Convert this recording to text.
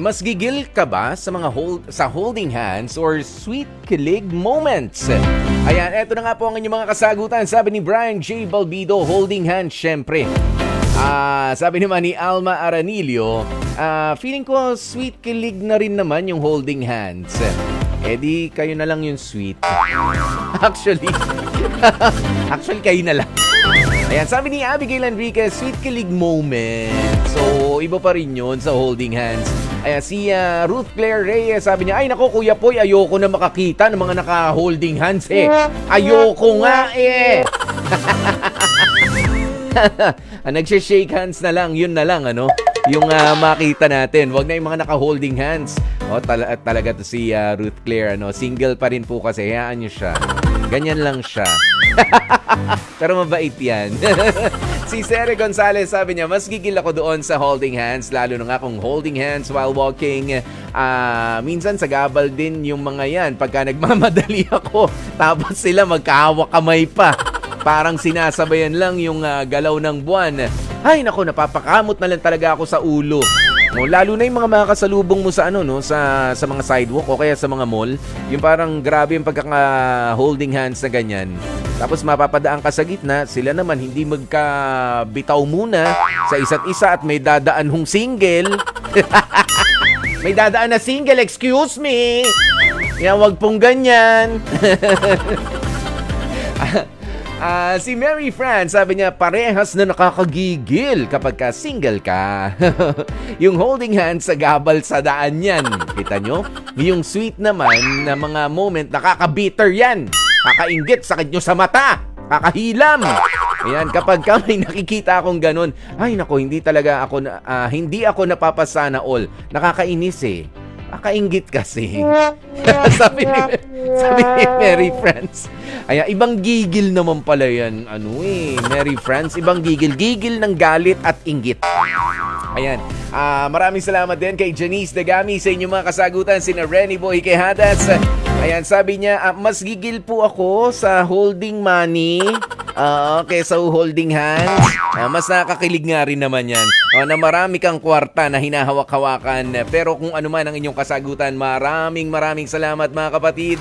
Mas gigil ka ba sa mga hold, sa holding hands or sweet kilig moments? Ayan, eto na nga po ang inyong mga kasagutan. Sabi ni Brian J. Balbido, holding hands, syempre. Ah, sabi naman ni Alma Aranilio, ah, feeling ko sweet kilig na rin naman yung holding hands. Eh di kayo na lang yung sweet. Actually, actually kayo na lang. Ayan, sabi ni Abigail Enriquez, sweet kilig moment. So, iba pa rin yun sa holding hands. Ayan, si ah, Ruth Claire Reyes, sabi niya, ay nako Kuya Poy, ayoko na makakita ng mga naka-holding hands eh. Ayoko nga eh. ah, nagsha-shake hands na lang, yun na lang, ano? Yung ah, makita natin. Wag na yung mga naka-holding hands. O, tal- talaga to si ah, Ruth Claire, ano? Single pa rin po kasi, hayaan nyo siya. Ganyan lang siya. Pero mabait yan. si Sere Gonzalez sabi niya, mas gigil ako doon sa holding hands, lalo na nga kung holding hands while walking. Ah, minsan sa gabal din yung mga yan pagka nagmamadali ako. Tapos sila magkahawak kamay pa. Parang sinasabayan lang yung ah, galaw ng buwan. Ay nako, napapakamot na lang talaga ako sa ulo. No, lalo na yung mga makakasalubong mo sa ano no sa sa mga sidewalk o kaya sa mga mall, yung parang grabe yung pagkaka holding hands na ganyan. Tapos mapapadaan ka sa gitna, sila naman hindi magkabitaw muna sa isa't isa at may dadaan hong single. may dadaan na single, excuse me. Yan, wag pong ganyan. Ah, si Mary Fran, sabi niya, parehas na nakakagigil kapag ka single ka. yung holding hands sa gabal sa daan yan. Kita nyo? Yung sweet naman na mga moment, nakakabitter yan. Kakaingit, sakit nyo sa mata. Kakahilam. Ayan, kapag ka may nakikita akong ganun, ay nako, hindi talaga ako, na- ah, hindi ako napapasana all. Nakakainis eh. Kakaingit kasi. sabi ni, sabi ni Mary Friends. Ayan, ibang gigil naman pala yan. Ano eh, Mary Friends, ibang gigil. Gigil ng galit at inggit. Ayan. Ah, maraming salamat din kay Janice Dagami sa inyong mga kasagutan. Sina Renny Boy Quejadas. Ayan, sabi niya, ah, mas gigil po ako sa holding money ah, kaysa holding hands. Ah, mas nakakakilig nga rin naman yan. Ah, na marami kang kwarta na hinahawak-hawakan. Pero kung ano man ang inyong kasagutan, maraming maraming salamat mga kapatid.